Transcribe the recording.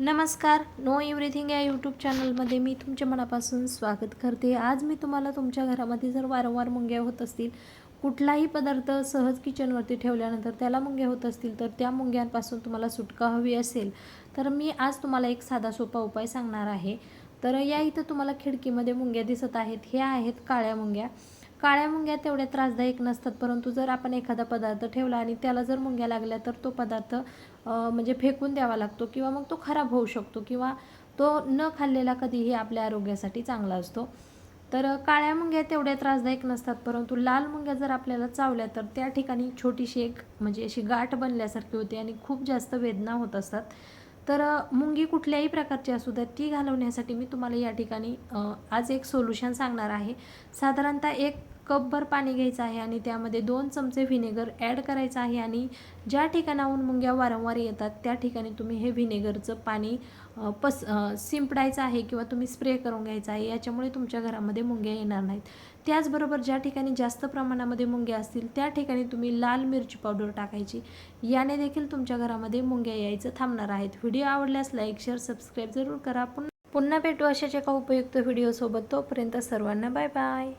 नमस्कार know everything या YouTube चॅनलमध्ये मी तुमच्या मनापासून स्वागत करते. आज मी तुम्हाला तुमच्या घरामध्ये जर वारंवार मुंग्या होत असतील कुठलाही पदार्थ सहज किचनवरती ठेवल्यानंतर त्याला मुंग्या होत असतील तर त्या मुंग्यांपासून तुम्हाला सुटका हवी असेल तर मी आज तुम्हाला एक साधा सोपा उपाय सांगणार आहे. तर या इथं तुम्हाला खिडकीमध्ये मुंग्या दिसत आहेत. ह्या आहेत काळ्या मुंग्या. काळ्या मुंग्या तेवढ्या त्रासदायक नसतात परंतु जर आपण एखादा पदार्थ ठेवला आणि त्याला जर मुंग्या लागल्या तर तो पदार्थ म्हणजे फेकून द्यावा लागतो किंवा मग तो खराब होऊ शकतो किंवा तो न खाल्लेला कधीही आपल्या आरोग्यासाठी चांगला असतो. तर काळ्या मुंग्या तेवढ्या त्रासदायक नसतात परंतु लाल मुंग्या जर आपल्याला चावल्या तर त्या ठिकाणी छोटीशी एक म्हणजे अशी गाठ बनल्यासारखी होते आणि खूप जास्त वेदना होत असतात. तर मुंगी कुठल्याही प्रकारची असू द्या ती घालवण्यासाठी मी तुम्हाला या ठिकाणी आज एक सोल्युशन सांगणार आहे. साधारणतः एक कपभर पाणी घ्यायचं आहे आणि त्यामध्ये दोन चमचे व्हिनेगर ॲड करायचं आहे आणि ज्या ठिकाणाहून मुंग्या वारंवार येतात त्या ठिकाणी तुम्ही हे व्हिनेगरचं पाणी पस शिंपडायचं आहे किंवा तुम्ही स्प्रे करून घ्यायचं आहे याच्यामुळे तुमच्या घरामध्ये मुंग्या येणार नाहीत. त्याचबरोबर ज्या ठिकाणी जास्त प्रमाणामध्ये मुंग्या असतील त्या ठिकाणी तुम्ही लाल मिरची पावडर टाकायची. याने देखील तुमच्या घरामध्ये मुंग्या यायचं थांबणार आहेत. व्हिडिओ आवडल्यास लाईक शेअर सबस्क्राईब जरूर करा. पुन्हा पुन्हा भेटू अशाच एका उपयुक्त व्हिडिओसोबत. तोपर्यंत सर्वांना बाय बाय.